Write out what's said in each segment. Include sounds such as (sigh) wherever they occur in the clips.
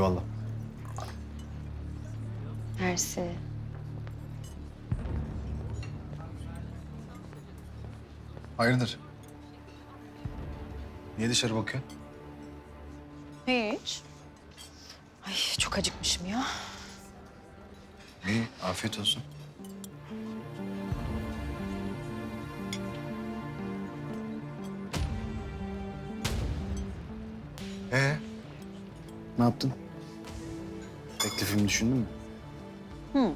Eyvallah. Mersi. Hayırdır? Niye dışarı bakıyorsun? Hiç. Ay çok acıkmışım ya. İyi, afiyet olsun. Ee? Ne yaptın? Teklifimi düşündün mü?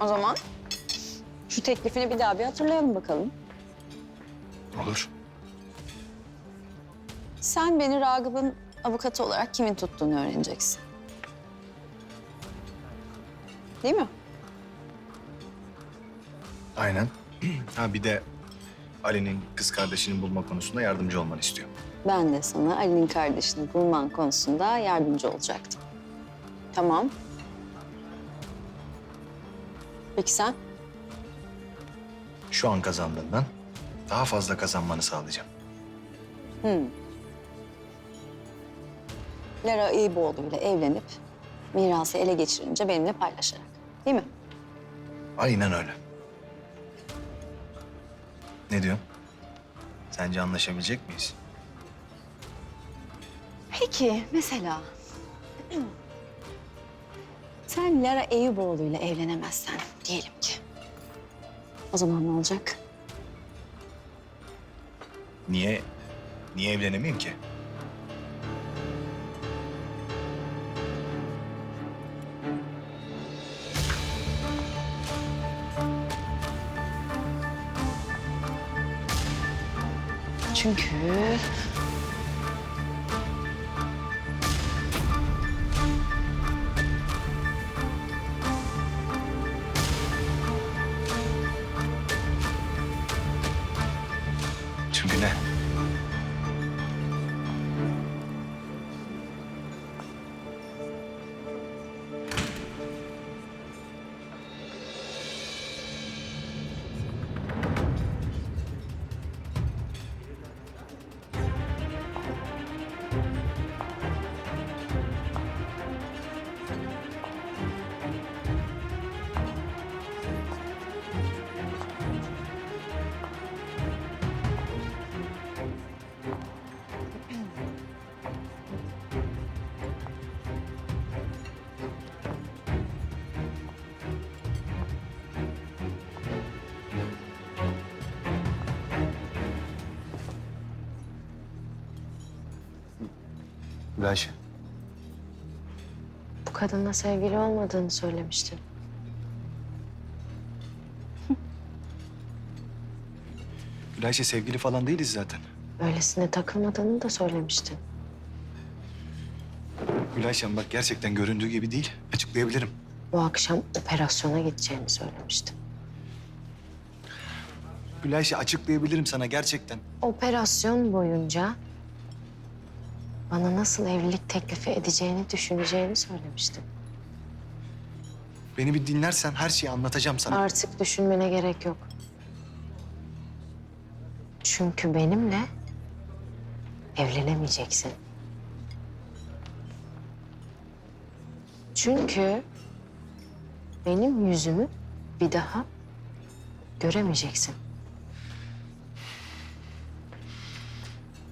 O zaman şu teklifini bir daha bir hatırlayalım bakalım. Olur. Sen beni Ragıp'ın avukatı olarak kimin tuttuğunu öğreneceksin. Değil mi? Aynen. (clears throat) ha bir de Ali'nin kız kardeşini bulma konusunda yardımcı olmanı istiyor. Ben de sana Ali'nin kardeşini bulman konusunda yardımcı olacaktım. Tamam. Peki sen? Şu an kazandığından daha fazla kazanmanı sağlayacağım. Lara İboğlu ile evlenip mirası ele geçirince benimle paylaşarak. Değil mi? Aynen öyle. Ne diyorsun? Sence anlaşabilecek miyiz? Peki mesela (clears throat) sen Lara Eyüboğlu ile evlenemezsen diyelim ki. O zaman ne olacak? Niye, niye evlenemeyeyim ki? Çünkü Çünkü ne? Gülayşe. Bu kadınla sevgili olmadığını söylemiştin. (laughs) Gülayşe sevgili falan değiliz zaten. Öylesine takılmadığını da söylemiştin. Gülayşem bak gerçekten göründüğü gibi değil. Açıklayabilirim. Bu akşam operasyona gideceğini söylemiştin. Gülayşe açıklayabilirim sana gerçekten. Operasyon boyunca bana nasıl evlilik teklifi edeceğini düşüneceğini söylemiştin. Beni bir dinlersen her şeyi anlatacağım sana. Artık düşünmene gerek yok. Çünkü benimle evlenemeyeceksin. Çünkü benim yüzümü bir daha göremeyeceksin.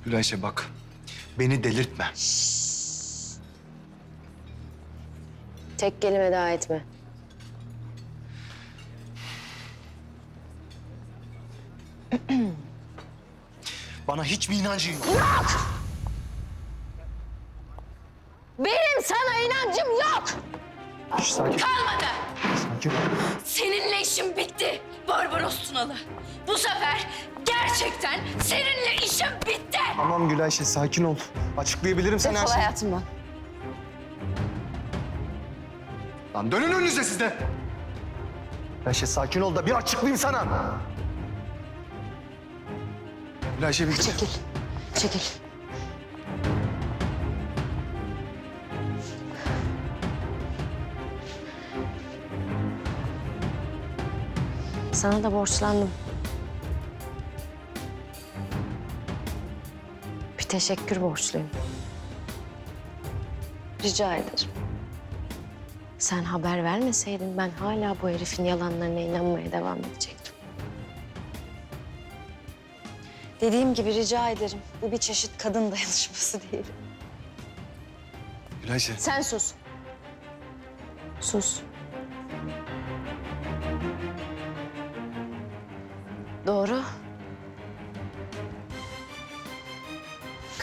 Gülayşe bak. Beni delirtme. Tek kelime daha etme. (clears throat) Bana hiç mi inancın yok? Benim sana inancım yok. Sakin. Kalmadı. Sakin. Seninle işim bitti Barbaros Tunalı. Bu sefer gerçekten seninle işim bitti. Tamam Gülayşe sakin ol. Açıklayabilirim sana her Defol şeyi. hayatımdan. Lan dönün önünüze siz de. Gülayşe sakin ol da bir açıklayayım sana. Gülayşe bir... Çekil. Çekil. Sana da borçlandım. Teşekkür borçluyum. Rica ederim. Sen haber vermeseydin ben hala bu herifin yalanlarına inanmaya devam edecektim. Dediğim gibi rica ederim. Bu bir çeşit kadın (laughs) dayanışması değil. Gülayşe. Sen sus. Sus.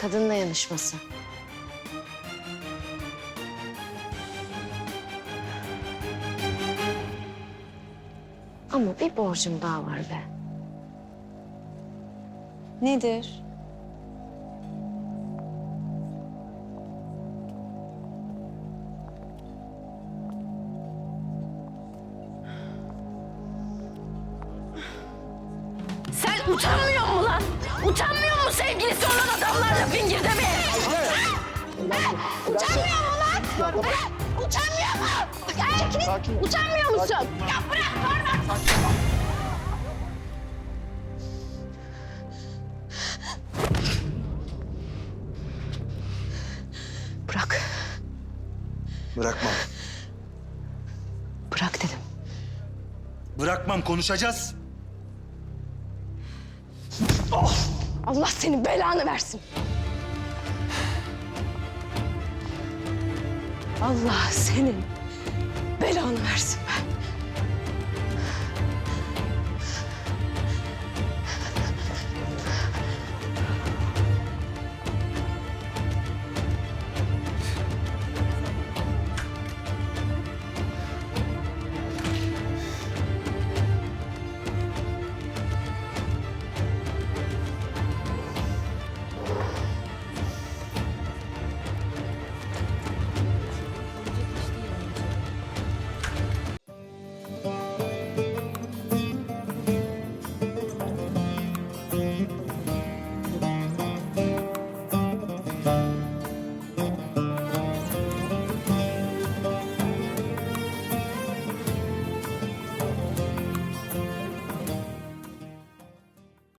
Kadın dayanışması. Ama bir borcum daha var be. Nedir? Utanmıyor mu sevgilisi olan adamlarla fingir demeye? Utanmıyor mu lan? Utanmıyor mu? Erkek, utanmıyor musun? Ya bırak Barbaros! Bırak. Bırakmam. Bırak dedim. Bırakmam konuşacağız. Allah senin belanı versin. Allah senin belanı versin.